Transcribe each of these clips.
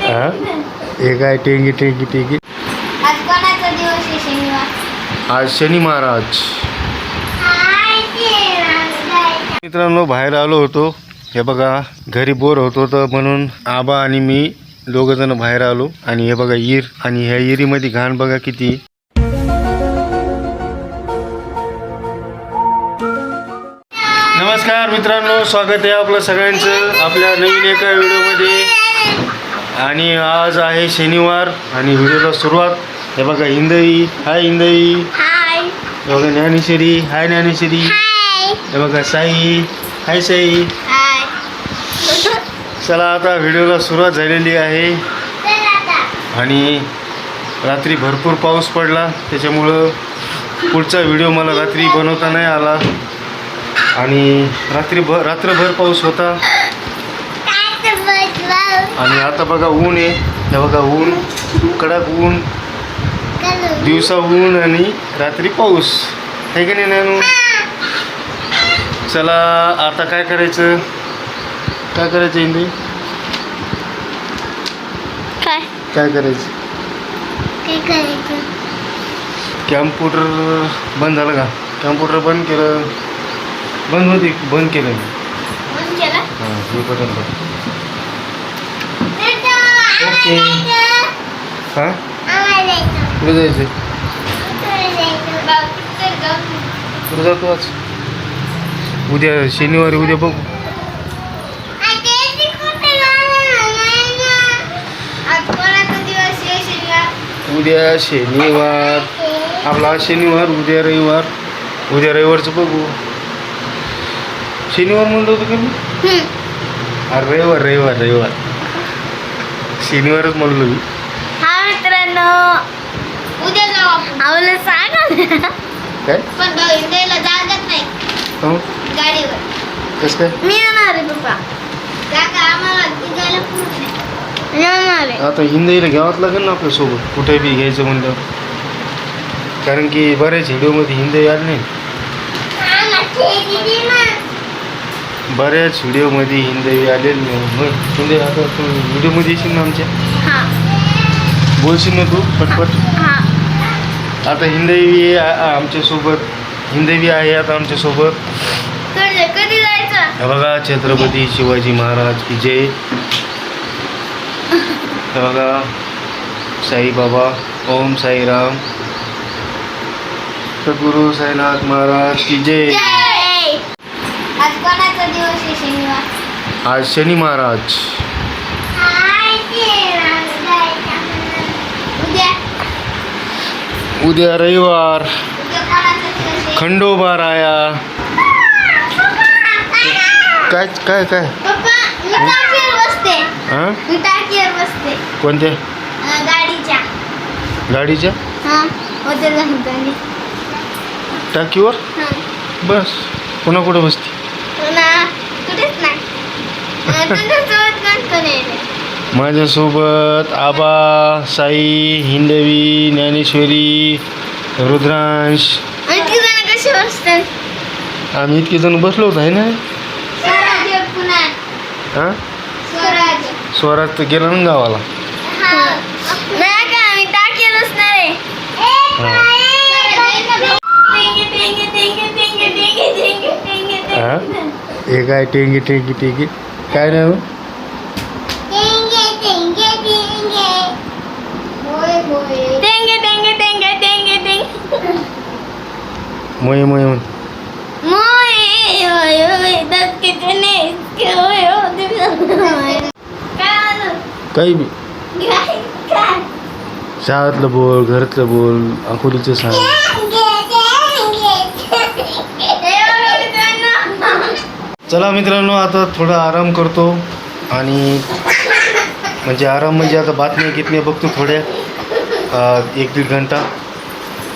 हा? हे काय टेंगी टेंगी टेंगी? आज कोणाचा दिवस आहे शनिवार? आज शनी महाराज. मित्रांनो बाहेर आलो होतो. हे बघा घरी बोर होत होतं म्हणून आबा आणि मी दोघ जण बाहेर आलो. आणि हे बघा इर. आणि ह्या इरीमध्ये घाण बघा किती. नमस्कार मित्रांनो स्वागत आहे आपलं सगळ्यांचं आपल्या नवीन एका व्हिडिओमध्ये. आणि आज आहे शनिवार आणि व्हिडिओला सुरुवात. हे बघा इंदई. हाय इंदई. हे बघा ज्ञानेश्वरी. हाय ज्ञानेश्वरी. हे बघा साई. हाय साई. चला आता व्हिडिओला सुरुवात झालेली आहे. आणि रात्री भरपूर पाऊस पडला. त्याच्यामुळं पुढचा व्हिडिओ मला रात्री बनवता नाही आला. आणि रात्री भ रात्रभर पाऊस होता. आणि आता बघा ऊन आहे. हे बघा ऊन कडक ऊन दिवसा ऊन आणि रात्री पाऊस. आहे की नाही नानू? चला आता काय करायचं? काय करायचं काय? काय करायचं? काय करायचं? कॅम्प्युटर बंद झालं का? कॅम्प्युटर बंद केलं. बंद होती बंद केलं मी. केला? हां हे बटन बंद. ओके. हां? कुठे जायचं? कुठे जातो आज? उद्या शनिवारी उद्या बघू. उद्या शनिवार. आपला शनिवार उद्या रविवार. उद्या रविवारचं बघू. शनिवार म्हणलं होतं का मी? अरे रविवार रविवार रविवार. शनिवारच म्हणलो मी. हा मित्रांनो उद्या जाऊ आपण आम्हाला सांगा. काय? पण द्यायला जागत नाही. हो? गाडीवर. कसं काय? मी येणार आहे पप्पा. काका आम्हाला निघायला पूर्ण नाही. येणार आहे. आता हिंदीला घ्यावंच लागेल ना आपल्यासोबत कुठे बी घ्यायचं म्हणलं. कारण की बऱ्याच व्हिडिओमध्ये हिंदी आली नाही. बऱ्याच व्हिडिओमध्ये हिंदी आलेली नाही. हिंदी आता तू व्हिडिओमध्ये येशील ना आमच्या? हा. बोलशील ना तू? पटपट? हा. आता हिंदी बी आ- आ- आमच्यासोबत. हिंदी बी आहे आता आमच्यासोबत. बघा छत्रपती शिवाजी महाराज की जय. बघा साईबाबा ओम साईराम. सद्गुरू साईनाथ महाराज की जय. दिवस आहे शनिवार आज शनी महाराज. उद्या? उद्या रविवार. उद्या कोणाचा दिवस आहे खंडोबा राया. काय काय काय? मी टाकीवर बसते. हां? मी टाकीवर बसते. कोणत्या अं, गाडीच्या. गाडीच्या? हा होते टाकीवर? हा. बस. पुन्हा कुठं बसते पुन्हा कुठेच नाही अं, तुझ्यासोबत कोण कोण आहे माझ्यासोबत आबा साई हिंदवी ज्ञानेश्वरी रुद्रांश. आम्ही इतके जण बसलो होतो आहे ना? हां? स्वराज स्वराज तर गेला ना गावाला. हे काय टेंगी टेंगी टेंगी? काय नाही हो? मोये मोये म्हण काही बी. शाळेतलं बोल घरातलं बोल अकोलीचं सांग चला मित्रांनो आता थोडा आराम करतो आणि म्हणजे आराम म्हणजे आता बातम्या गितम्या बघतो थोड्या एक दीड घंटा.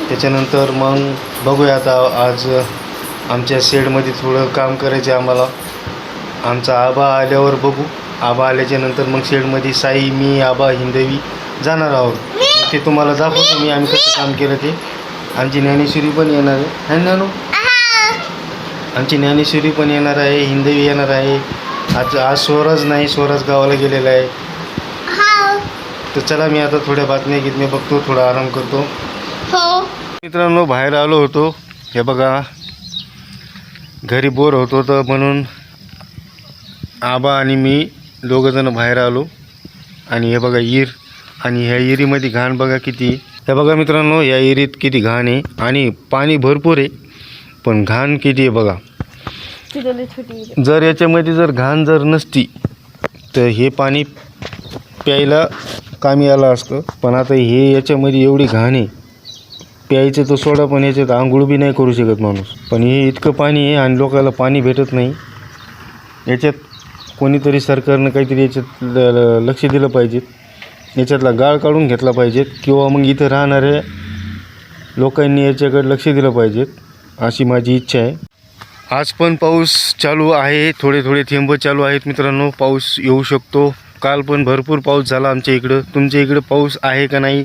त्याच्यानंतर मग बघूया आता आज आमच्या शेडमध्ये थोडं काम करायचं आहे आम्हाला. आमचा आबा आल्यावर बघू. आबा आल्याच्यानंतर मग शेडमध्ये साई मी आबा हिंदवी जाणार आहोत. ते तुम्हाला दाखवतो मी? आम्ही कसं काम केलं ते. आमची ज्ञानेश्वरी पण येणार आहे. है? आमची ज्ञानेश्वरी पण येणार आहे हिंदवी येणार आहे. आज आज स्वराज नाही स्वराज गावाला गेलेला आहे. तर चला मी आता थोड्या बातम्या गितम्या बघतो थोडा आराम करतो. हो. मित्रांनो बाहेर आलो होतो. हे बघा. घरी बोर होत होतं म्हणून आबा आणि मी दोघंजणं बाहेर आलो. आणि हे बघा ईर आणि ह्या इरीमध्ये घाण बघा किती. हे बघा मित्रांनो या इरीत किती घाण आहे. आणि पाणी भरपूर आहे. पण घाण किती आहे बघा. जर याच्यामध्ये जर घाण जर नसती तर हे पाणी प्यायला कामी आलं असतं. पण आता हे याच्यामध्ये एवढी घाण आहे. प्यायचं तर सोडा पण याच्यात आंघोळ बी नाही करू शकत माणूस. पण हे इतकं पाणी आहे आणि लोकांना पाणी भेटत नाही. याच्यात कोणीतरी सरकारनं काहीतरी याच्यात लक्ष दिलं पाहिजे. याच्यातला गाळ काढून घेतला पाहिजेत किंवा मग इथं राहणाऱ्या लोकांनी याच्याकडे लक्ष दिलं पाहिजेत अशी माझी इच्छा आहे. आज पण पाऊस चालू आहे थोडे थोडे थेंब चालू आहेत मित्रांनो पाऊस येऊ शकतो. काल पण भरपूर पाऊस झाला आमच्या इकडं. तुमच्या इकडं पाऊस आहे का नाही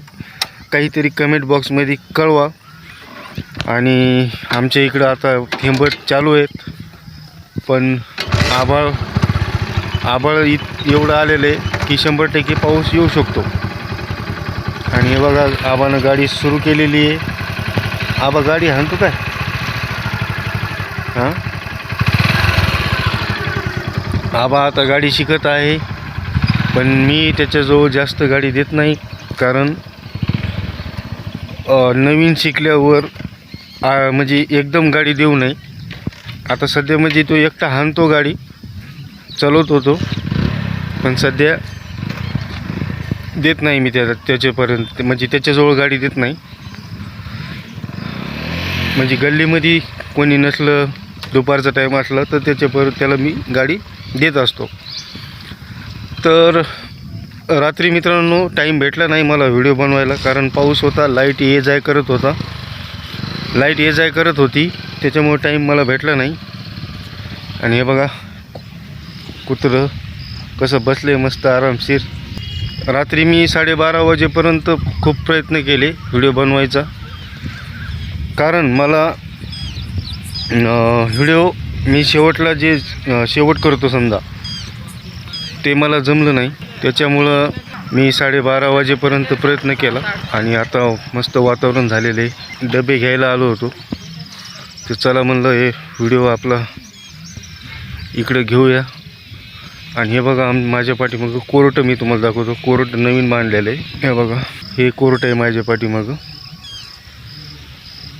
काहीतरी कमेंट बॉक्समध्ये कळवा. आणि आमच्या इकडं आता थेंब चालू आहेत. पण आभाळ आभाळ इत एवढं आलेलं आहे की शंभर टक्के पाऊस येऊ शकतो. आणि हे बघा आबानं गाडी सुरू केलेली आहे. आबा गाडी हाणतो काय? हां? आबा आता गाडी शिकत आहे पण मी त्याच्याजवळ जास्त गाडी देत नाही कारण नवीन शिकल्यावर आ, म्हणजे एकदम गाडी देऊ नये. आता सध्या म्हणजे तो एकटा हाणतो गाडी चालवतो तो पण सध्या देत नाही मी त्या त्याच्यापर्यंत म्हणजे त्याच्याजवळ गाडी देत नाही. म्हणजे गल्लीमध्ये कोणी नसलं दुपारचा टाईम असला तर त्याच्यापर्यंत त्याला मी गाडी देत असतो. तर रात्री मित्रांनो टाईम भेटला नाही मला व्हिडिओ बनवायला कारण पाऊस होता लाइट ये जाय करत होता. लाइट ये जाय करत होती त्याच्यामुळे टाईम मला भेटला नाही. आणि हे बघा कुत्रं कसं बसले मस्त आरामशीर. रात्री मी साडेबारा वाजेपर्यंत खूप प्रयत्न केले व्हिडिओ बनवायचा. कारण मला व्हिडिओ मी शेवटला जे शेवट करतो समजा ते मला जमलं नाही. त्याच्यामुळं मी साडेबारा वाजेपर्यंत प्रयत्न केला आणि आता मस्त वातावरण झालेलं आहे. डबे घ्यायला आलो होतो. तर चला म्हणलं हे व्हिडिओ आपला इकडे घेऊया. आणि हे बघा आम माझ्या पाठीमागं कोरटं मी तुम्हाला दाखवतो. कोरट नवीन बांधलेलं आहे. हे बघा हे कोरट आहे माझ्या पाठीमागं.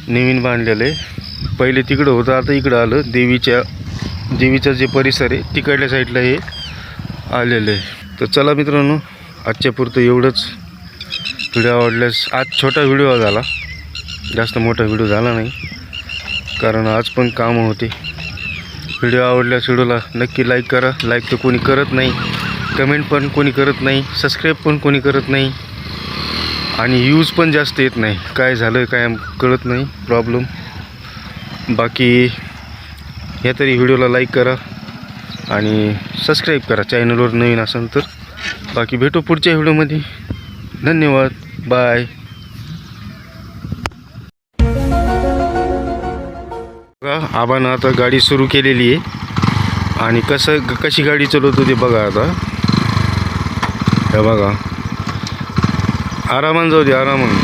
नवीन बांधलेलं आहे. पहिले तिकडं होतं आता इकडं आलं. देवीच्या देवीचा जे परिसर आहे तिकडल्या साईडला हे आलेलं आहे. तर चला मित्रांनो आजच्या पुरतं एवढंच व्हिडिओ आवडल्यास आज छोटा व्हिडिओ झाला. जास्त मोठा व्हिडिओ झाला नाही. कारण आज पण कामं होते. व्हिडिओ आवडल्यास व्हिडिओला नक्की लाईक करा. लाईक तर कोणी करत नाही. कमेंट पण कोणी करत नाही. सबस्क्राईब पण कोणी करत नाही. आणि यूज पण जास्त येत नाही. काय झालं काय कळत नाही. प्रॉब्लेम बाकी ह्या तरी व्हिडिओला लाईक करा आणि सबस्क्राईब करा. चॅनलवर नवीन असेल तर. बाकी भेटू पुढच्या व्हिडिओमध्ये. धन्यवाद. बाय बघा आबानं आता गाडी सुरू केलेली आहे. आणि कसं कशी गाडी चालवतो ते बघा आता. हे बघा. आरामान जाऊ दे आरामान.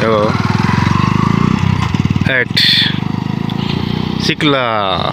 हे बघा. At cicla